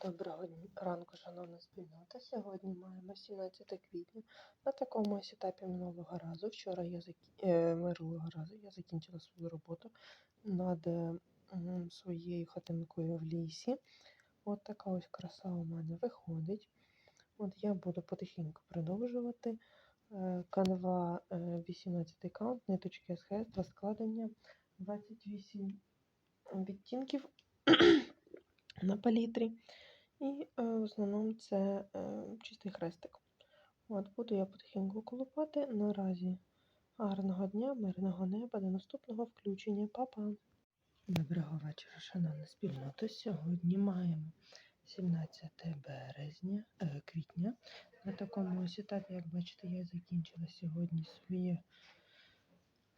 Доброго ранку, шановна спільнота. Сьогодні маємо 17 квітня. На такому ось етапі минулого разу. Вчора я е, минулого разу я закінчила свою роботу над е, своєю хатинкою в лісі. От така ось краса у мене виходить. От я буду потихеньку продовжувати. Е, Канва е, 18 каунт, ниточки СХС, два складення, 28 відтінків на палітрі. І е, в основному це е, чистий хрестик. От буду я потихеньку колупати. Наразі гарного дня, мирного неба, до наступного включення. Па-па! Доброго вечора, шановна спільнота. Сьогодні маємо 17 березня, е, квітня. На такому ось етапі, як бачите, я закінчила сьогодні своє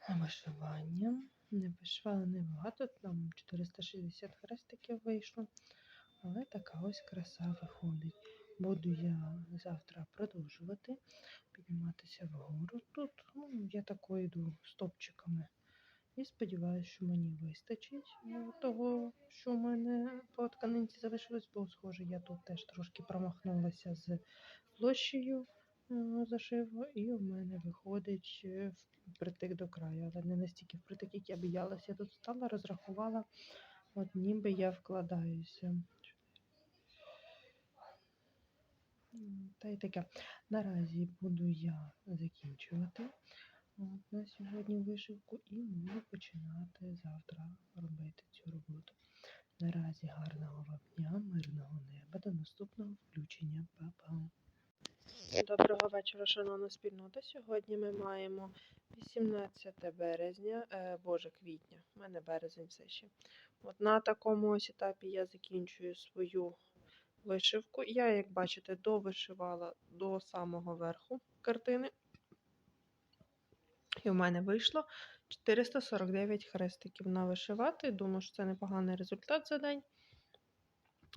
вишивання. Не вишивала небагато, там 460 хрестиків вийшло. Але така ось краса виходить. Буду я завтра продовжувати підніматися вгору. Тут ну, я тако йду стопчиками. І сподіваюся, що мені вистачить е, того, що в мене по тканинці залишилось, бо схоже, я тут теж трошки промахнулася з площею е, зашиву, і в мене виходить е, впритик до краю, але не настільки впритик, як я боялася. Я тут стала, розрахувала, от ніби я вкладаюся. Та й таке. Наразі буду я закінчувати от, на сьогодні вишивку і буду починати завтра робити цю роботу. Наразі гарного вам дня, мирного неба, до наступного включення. Па-па. Доброго вечора, шановна спільнота. Сьогодні ми маємо 18 березня, е, боже, квітня. У мене березень все ще. От на такому ось етапі я закінчую свою вишивку. Я, як бачите, довишивала до самого верху картини. І в мене вийшло 449 хрестиків навишивати. Думаю, що це непоганий результат за день.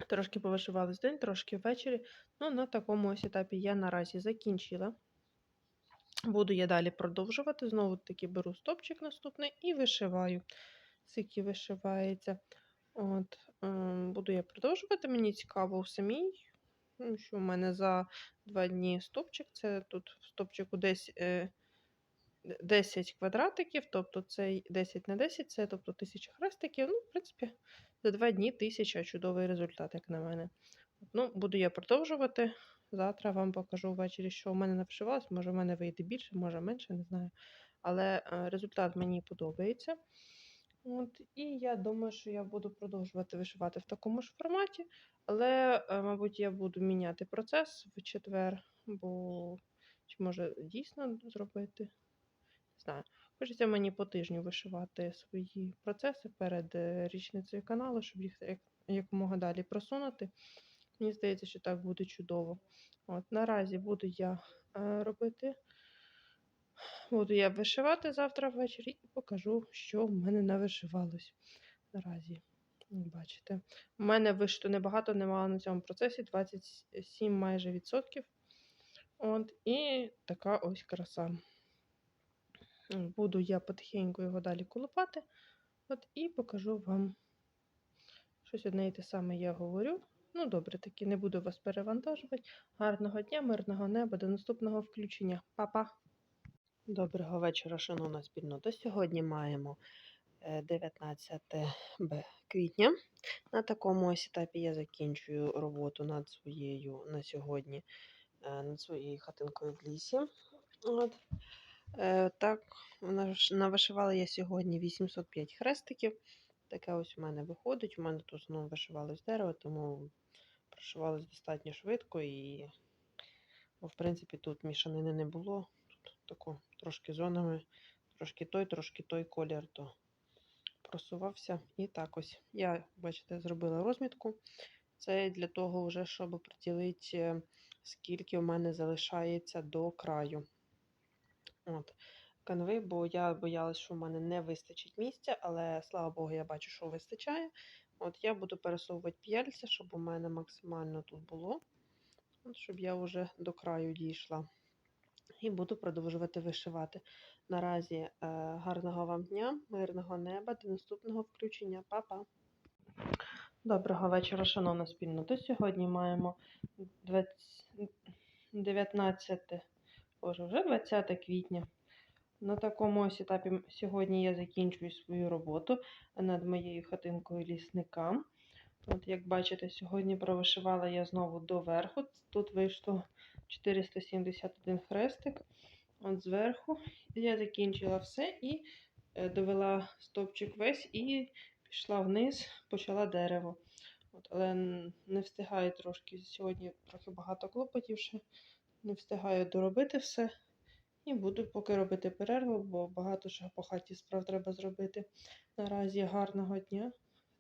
Трошки повишивали з день, трошки ввечері. Ну, на такому ось етапі я наразі закінчила. Буду я далі продовжувати. Знову таки беру стопчик наступний і вишиваю. Скільки вишивається. От, буду я продовжувати. Мені цікаво у самій, ну, що в мене за два дні стопчик. Це тут в стопчику десь е, 10 квадратиків, тобто це 10 на 10, це тобто 1000 хрестиків. Ну, в принципі, за два дні 1000 чудовий результат, як на мене. Ну, буду я продовжувати. Завтра вам покажу ввечері, що у мене навшивалось. Може, в мене вийде більше, може менше, не знаю. Але е, результат мені подобається. От, і я думаю, що я буду продовжувати вишивати в такому ж форматі. Але, е, мабуть, я буду міняти процес в четвер, бо чи може дійсно зробити? Не знаю. Хочеться мені по тижню вишивати свої процеси перед е, річницею каналу, щоб їх якомога далі просунути. Мені здається, що так буде чудово. От, наразі буду я е, робити. Буду я вишивати завтра ввечері і покажу, що в мене навишивалось наразі. Бачите, у мене вишито небагато, немало на цьому процесі 27 майже відсотків. От, і така ось краса. Буду я потихеньку його далі колупати. От, і покажу вам щось одне і те саме я говорю. Ну, добре, таки не буду вас перевантажувати. Гарного дня, мирного неба, до наступного включення. Па-па! Доброго вечора, шановна спільнота. Сьогодні маємо е, 19 квітня. На такому ось етапі я закінчую роботу над своєю на сьогодні, е, над своєю хатинкою в лісі. От. Е, Так, навишивала я сьогодні 805 хрестиків. Таке ось у мене виходить. У мене тут знову вишивалось дерево, тому прошивалось достатньо швидко і, в принципі, тут мішанини не було. Тако трошки зонами, трошки той, трошки той колір, то просувався. І так ось. Я, бачите, зробила розмітку. Це для того, вже, щоб приділити, е, скільки у мене залишається до краю. От. Канви, бо я боялась, що в мене не вистачить місця, але слава Богу, я бачу, що вистачає. От я буду пересовувати п'яльця, щоб у мене максимально тут було, от, щоб я вже до краю дійшла. І буду продовжувати вишивати. Наразі е, гарного вам дня, мирного неба, до наступного включення. Па-па! Доброго вечора, шановна спільнота. Сьогодні маємо 20... 19, боже, вже 20 квітня. На такому ось етапі сьогодні я закінчую свою роботу над моєю хатинкою лісника. От, як бачите, сьогодні провишивала я знову доверху. Тут вийшло 471 хрестик. От зверху я закінчила все і е, довела стовпчик весь і пішла вниз, почала дерево. От, але не встигаю трошки. Сьогодні трохи багато клопотів ще. Не встигаю доробити все. І буду поки робити перерву, бо багато чого по хаті справ треба зробити. Наразі гарного дня.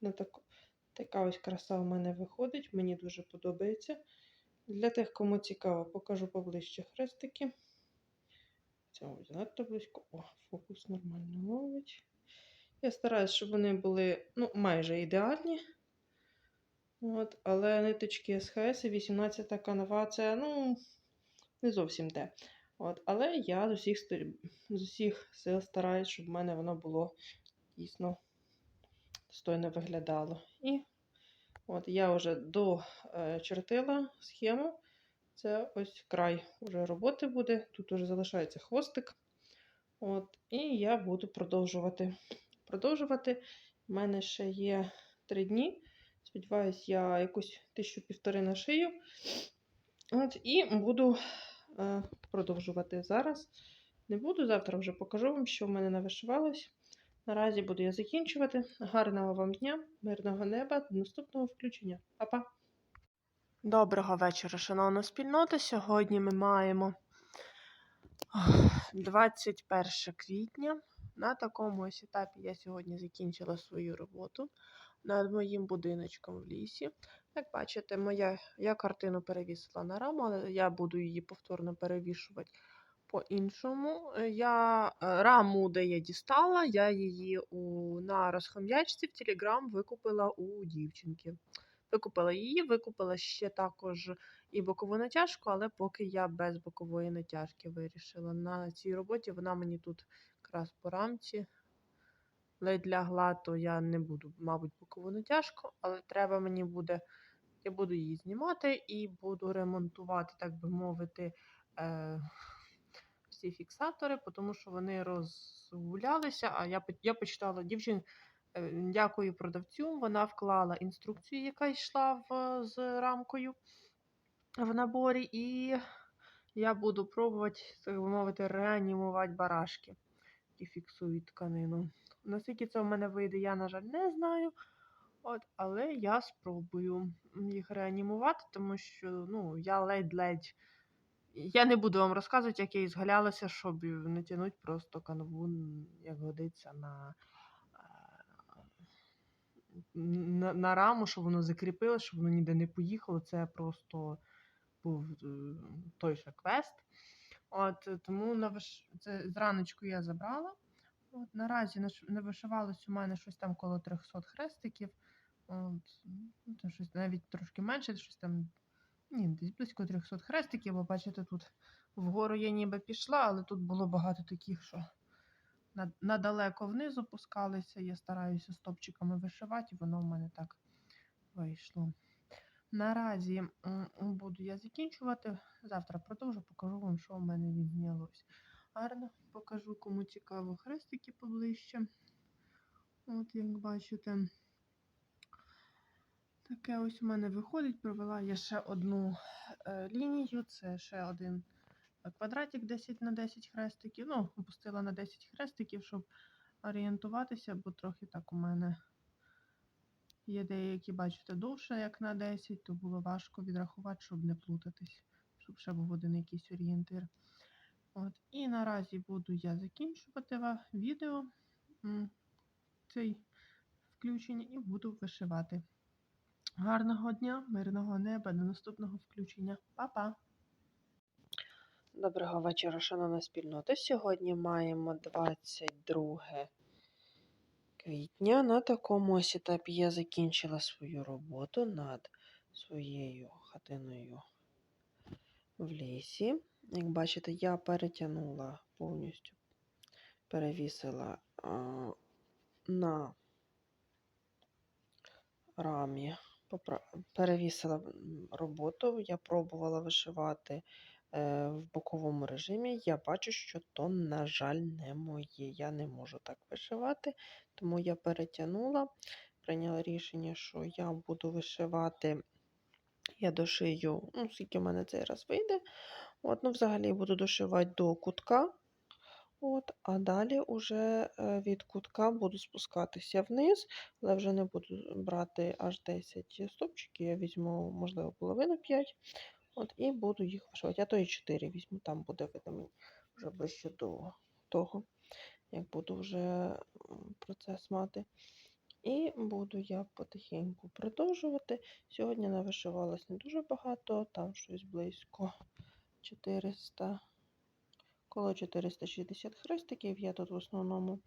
На так... Така ось краса у мене виходить, мені дуже подобається. Для тих, кому цікаво, покажу поближче хрестики. Це ось надто близько. О, фокус нормально ловить. Я стараюсь, щоб вони були ну, майже ідеальні. От, але ниточки СХС і 18 канава це ну, не зовсім те. От, але я з усіх, з усіх сил стараюсь, щоб в мене воно було дійсно достойно виглядало. І от я вже дочертила схему. Це ось край уже роботи буде. Тут уже залишається хвостик. От, і я буду продовжувати. Продовжувати. У мене ще є три дні. Сподіваюсь, я якусь тисячу півтори на шию. От, і буду е, продовжувати зараз. Не буду, завтра вже покажу вам, що в мене навишивалось. Наразі буду я закінчувати. Гарного вам дня, мирного неба, до наступного включення. Па-па! Доброго вечора, шановна спільнота. Сьогодні ми маємо 21 квітня. На такому ось етапі я сьогодні закінчила свою роботу над моїм будиночком в лісі. Як бачите, моя, я картину перевісила на раму, але я буду її повторно перевішувати по-іншому. Е, Я е, раму, де я дістала, я її у, на розхом'ячці в Телеграм викупила у дівчинки. Викупила її, викупила ще також і бокову натяжку, але поки я без бокової натяжки вирішила. На цій роботі вона мені тут якраз по рамці ледь лягла, то я не буду, мабуть, бокову натяжку, але треба мені буде, я буду її знімати і буду ремонтувати, так би мовити, е, всі фіксатори, тому що вони розгулялися, а я, я почитала дівчин. е, Дякую продавцю. Вона вклала інструкцію, яка йшла в, з рамкою в наборі, і я буду пробувати, так би мовити, реанімувати барашки, які фіксують тканину. Наскільки це в мене вийде, я, на жаль, не знаю. От, але я спробую їх реанімувати, тому що ну, я ледь-ледь. Я не буду вам розказувати, як я ізгалялася, щоб не тягнути просто канву, як годиться, на, е, на, на раму, щоб воно закріпилося, щоб воно ніде не поїхало. Це просто був е, той ще квест. От, тому на виш... це зраночку я забрала. От, наразі не вишивалось у мене щось там коло 300 хрестиків. От, ну, щось навіть трошки менше, щось там. Ні, десь близько 300 хрестиків, бо бачите, тут вгору я ніби пішла, але тут було багато таких, що надалеко вниз опускалися. Я стараюся стопчиками вишивати, і воно в мене так вийшло. Наразі буду я закінчувати. Завтра продовжу, покажу вам, що в мене відзнялось. Гарно покажу, кому цікаво хрестики поближче. От, як бачите, таке ось у мене виходить. Провела я ще одну е, лінію, це ще один е, квадратик 10 на 10 хрестиків. Ну, опустила на 10 хрестиків, щоб орієнтуватися, бо трохи так у мене є деякі, бачите, довше, як на 10, то було важко відрахувати, щоб не плутатись, щоб ще був один якийсь орієнтир. От. І наразі буду я закінчувати відео цей включення і буду вишивати. Гарного дня, мирного неба, до наступного включення. Па-па! Доброго вечора, шановна спільнота. Сьогодні маємо 22 квітня. На такому ось етапі я закінчила свою роботу над своєю хатиною в лісі. Як бачите, я перетягнула повністю, перевісила а, на рамі. Перевісила роботу. Я пробувала вишивати е, в боковому режимі. Я бачу, що то, на жаль, не моє. Я не можу так вишивати, тому я перетягнула, прийняла рішення, що я буду вишивати. Я дошию, ну, скільки в мене цей раз вийде. От, ну, взагалі буду дошивати до кутка. От, а далі уже е, від кутка буду спускатися вниз, але вже не буду брати аж 10 стопчиків. Я візьму, можливо, половину 5. От, і буду їх вишивати. А то і 4 візьму, там буде видно вже ближче до того, як буду вже процес мати. І буду я потихеньку продовжувати. Сьогодні навишивалась не дуже багато, там щось близько 400, коло 460 хрестиків. Я тут в основному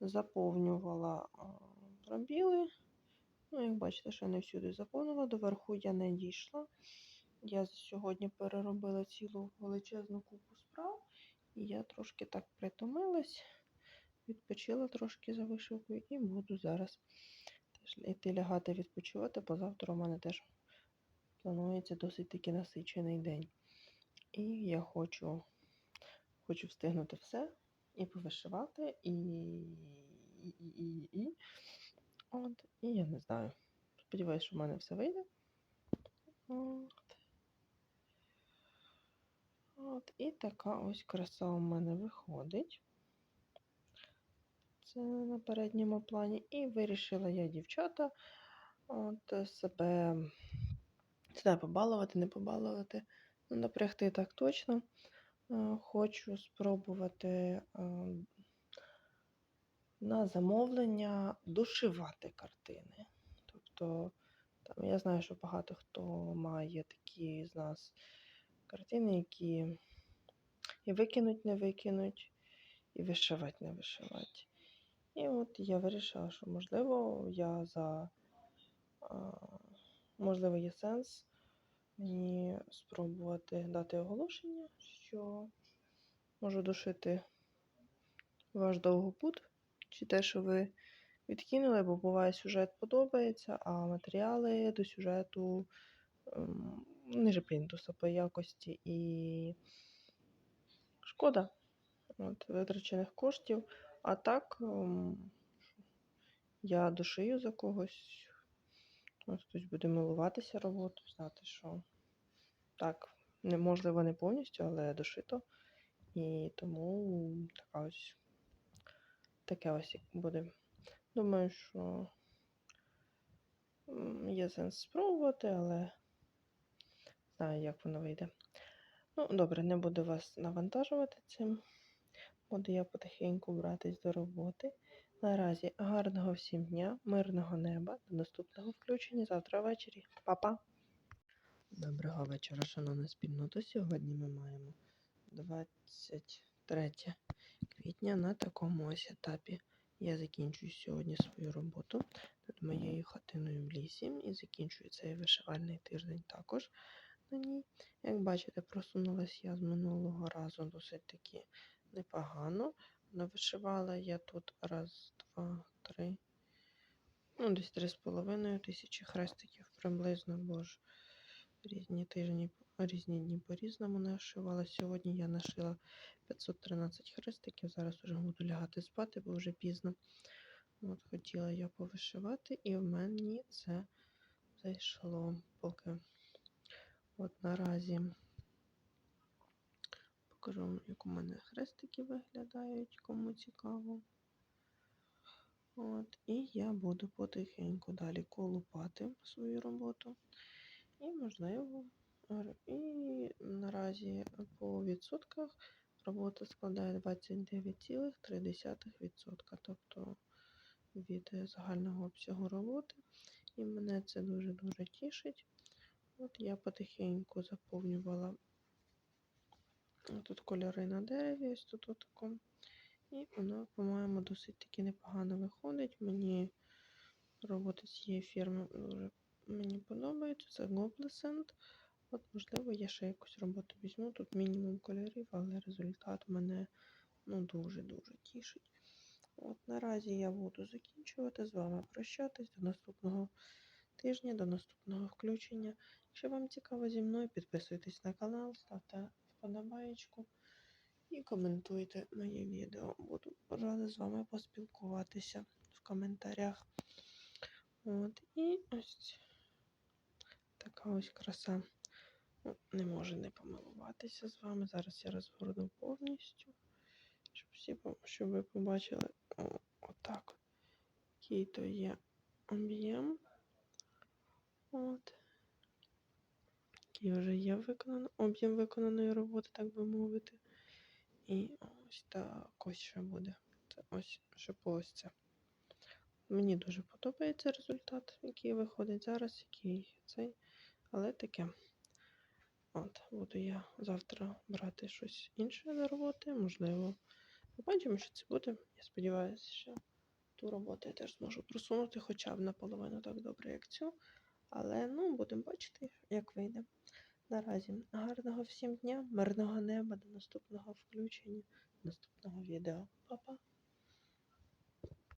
заповнювала пробіли. Ну, як бачите, що не всюди заповнила. Доверху я не дійшла. Я сьогодні переробила цілу величезну купу справ, і я трошки так притомилась, відпочила трошки за вишивкою і буду зараз теж йти лягати відпочивати, бо завтра у мене теж планується досить таки насичений день. І я хочу, хочу встигнути все і повишивати, і, і, і, і, і. От, і я не знаю. Сподіваюсь, що в мене все вийде. От. От, і така ось краса у мене виходить. Це на передньому плані. І вирішила я, дівчата, от себе, себе побалувати, не побалувати. Ну, напрягти так точно. Е, Хочу спробувати е, на замовлення дошивати картини. Тобто, там, я знаю, що багато хто має такі з нас картини, які і викинуть, не викинуть, і вишивати, не вишивати. І от я вирішила, що можливо я за можливо є сенс мені спробувати дати оголошення, що можу дошити ваш довгопут, чи те, що ви відкинули, бо буває сюжет подобається, а матеріали до сюжету ем, ниже плінтуса по якості і шкода от, витрачених коштів. А так ем, я дошию за когось. От хтось буде милуватися роботою, знати, що так, неможливо не повністю, але дошито. І тому така ось таке ось буде. Думаю, що є сенс спробувати, але знаю, як воно вийде. Ну, добре, не буду вас навантажувати цим. Буду я потихеньку братись до роботи. Наразі гарного всім дня, мирного неба, до наступного включення завтра ввечері. Па-па! Доброго вечора, шановна спільнота. Сьогодні ми маємо 23 квітня на такому ось етапі. Я закінчую сьогодні свою роботу над моєю хатиною в лісі і закінчую цей вишивальний тиждень також на ній. Як бачите, просунулася я з минулого разу досить таки непогано. Навишивала я тут раз, два, три. Ну, десь три з половиною тисячі хрестиків приблизно, бо ж різні тижні, різні дні по-різному нашивала. Сьогодні я нашила 513 хрестиків. Зараз вже буду лягати спати, бо вже пізно. От хотіла я повишивати, і в мені це зайшло поки. От наразі покажу як у мене хрестики виглядають, кому цікаво. От, і я буду потихеньку далі колупати свою роботу. І, можливо, і наразі по відсотках робота складає 29,3%, тобто від загального обсягу роботи. І мене це дуже-дуже тішить. От я потихеньку заповнювала тут кольори на дереві, ось тут отако. І воно, по-моєму, досить таки непогано виходить. Мені роботи цієї фірми дуже мені подобається. Це Goblescent. От, можливо, я ще якусь роботу візьму. Тут мінімум кольорів, але результат мене ну, дуже-дуже тішить. От наразі я буду закінчувати з вами прощатись до наступного тижня, до наступного включення. Якщо вам цікаво зі мною, підписуйтесь на канал, ставте вподобаєчку і коментуйте моє відео. Буду рада з вами поспілкуватися в коментарях. От, і ось така ось краса. Не можу не помилуватися з вами. Зараз я розгорну повністю, щоб всі щоб ви побачили о, отак. от, Який то є об'єм. От. Який вже є виконано, об'єм виконаної роботи, так би мовити. І ось так ось ще буде. Це ось ще ось це. Мені дуже подобається результат, який виходить зараз, який цей. Але таке. От, буду я завтра брати щось інше до роботи, можливо. Побачимо, що це буде. Я сподіваюся, що ту роботу я теж зможу просунути, хоча б наполовину так добре, як цю. Але ну, будемо бачити, як вийде. Наразі гарного всім дня, мирного неба, до наступного включення, наступного відео. Па-па!